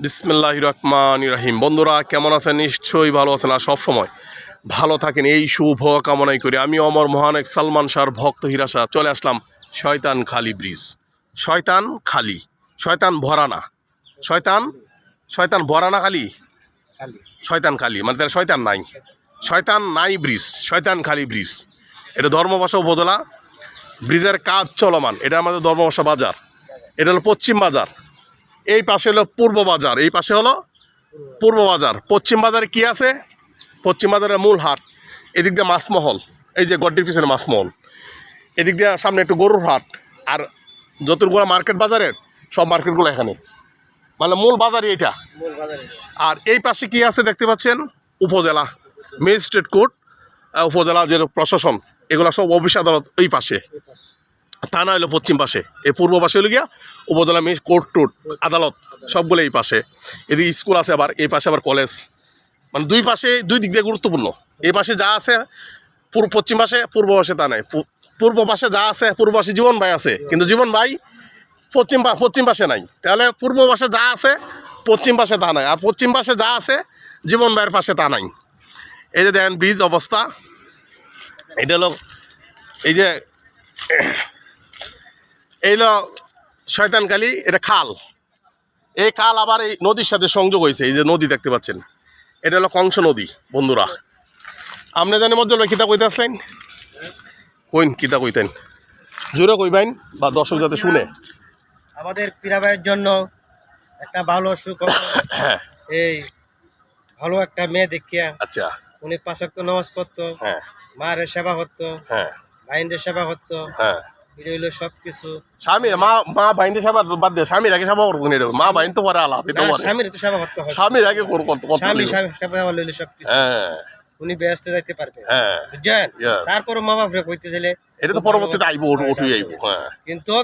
বিসমিল্লাহ রহমান রাহিম। বন্ধুরা কেমন আছেন? নিশ্চয়ই ভালো আছেন আর সবসময় ভালো থাকেন। এই শুভ কামনাই করি আমি অমর মহানেক সালমান শাহর ভক্ত হিরাসা চলে আসলাম শয়তান খালি ব্রিজ। শয়তান খালি। শয়তান ভরা না শয়তান? শয়তান ভরা না খালি। শয়তান খালি। মানে তার শয়তান নাই। শয়তান নাই ব্রিজ। শয়তান খালি ব্রিজ। এটা ধর্মবাসা উপজেলা। ব্রিজের কাজ চলমান। এটা আমাদের ধর্মবাসা বাজার। এটা হলো পশ্চিম বাজার। পাশে হলো পূর্ব বাজার এই পাশে হলো পূর্ব বাজার। পশ্চিম বাজারে কি আছে? পশ্চিম বাজারের মূল হাট এদিক দিয়ে মাছমহল এই যে গড্ডির পিছনে মাছমহল। এদিক দিয়ে সামনে একটু গরুর হাট আর যতগুলো মার্কেট বাজারের সব মার্কেটগুলো এখানে। মানে মূল বাজারই এটা। আর এই পাশে কি আছে দেখতে পাচ্ছেন? উপজেলা ম্যাজিস্ট্রেট কোর্ট উপজেলা যে প্রশাসন এগুলো সব অফিস আদালত ওই পাশে। থানা হলো পশ্চিম পাশে। এই পূর্ব পাশে হলো গিয়া উপজেলা ম্যাজ কোর্ট টোর্ট আদালত সবগুলো এই পাশে। এদিকে স্কুল আছে আবার, এই পাশে আবার কলেজ মানে দুই পাশে দুই দিক দিয়ে গুরুত্বপূর্ণ। এই পাশে যা আছে, পূর্ব, পশ্চিম পাশে, পূর্ব পাশে তা নাই। পূর্ব পাশে যা আছে, পূর্ব পাশে জীবন ভাই আছে। কিন্তু জীবন ভাই পশ্চিম পশ্চিম পাশে নাই। তাহলে পূর্ব পাশে যা আছে, পশ্চিম পাশে তা নাই। আর পশ্চিম পাশে যা আছে, জীবন ভাইয়ের পাশে তা নাই। এই যে দেখেন ব্রিজ অবস্থা। এটা হলো এই যে এই হলো শয়তানকালী এটা খাল। এই খাল আবার এই নদীর সাথে সংযোগ হয়েছে এই যে নদী দেখতে পাচ্ছেন। এটা হলো কংস নদী বন্ধুরা। আপনি জানি মধ্যে কিতা কইতে আসলেন? কইন কিতা কইতেন। জোরে কইবেন বা দর্শক যাতে শুনে। আমাদের পীরাবাইয়ের জন্য একটা ভালো এই ভালো একটা মেয়ে দেখিয়া আচ্ছা। উনি পাঁচক্য নামাজ পড়তো হ্যাঁ। মায়ের সেবা করতো হ্যাঁ। ভাইনদের সেবা করতো। হ্যাঁ। এটা হইল সব স্বামীর মা মা বাইনতে সেবা বাদ দিয়ে স্বামীর আগে সেবা করব এটা মা বাইন তো পরে। আলাপ এটা স্বামীর তো সেবা করতে হয়। স্বামীর আগে কর করতে করতে স্বামী স্বামী সেবা হইল সব হ্যাঁ। উনি ব্যস্ত যাইতে পারবে। হ্যাঁ। বুঝছেন? তারপরে মা বাপরে কইতেছিলে এটা তো পরবর্তীতে আইব উঠে আইব হ্যাঁ। কিন্তু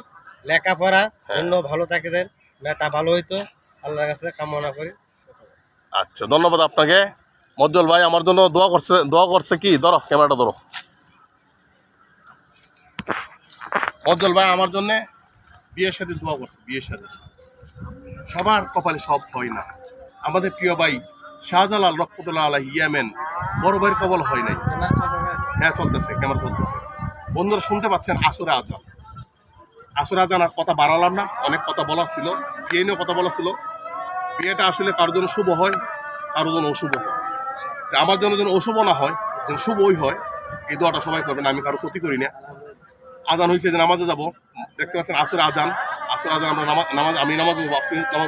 লেখাপড়া জন্য ভালো থাকে দেন মেয়েটা ভালো হইতো আল্লাহর কাছে কামনা করি। আচ্ছা ধন্যবাদ আপনাকে। মজ্জল ভাই আমার জন্য দোয়া করছে দোয়া করছে কি? ধরো ক্যামেরাটা ধরো। মজ্জল ভাই আমার জন্য বিয়ের সাথে দোয়া করছে, বিয়ের সাথে। সবার কপালে সব হয় না। আমাদের প্রিয় ভাই শাহজালাল রহমতুল্লাহ আলাহ ইয়ামেন, বড় ভাইয়ের কবল হয় নাই। হ্যাঁ চলতেছে, ক্যামেরা চলতেছে। বন্ধুরা, শুনতে পাচ্ছেন আসরে আজান। আসরে আজান আর কথা বাড়ালাম না, অনেক কথা বলার ছিল বিয়ে নিয়েও কথা বলা ছিল। বিয়েটা আসলে কারোর জন্য শুভ হয়, কারোর জন্য অশুভ হয়। আমার জন্য যেন অশুভ না হয়, যেন শুভই হয়, এই দোয়াটা সবাই করবেন, আমি কারও ক্ষতি করি না। আজান হয়েছে যে নামাজে যাব। দেখতে পাচ্ছেন আসর আজান। আসর আজান আমরা নামাজ আমি নামাজ যাব, আপনি নামাজ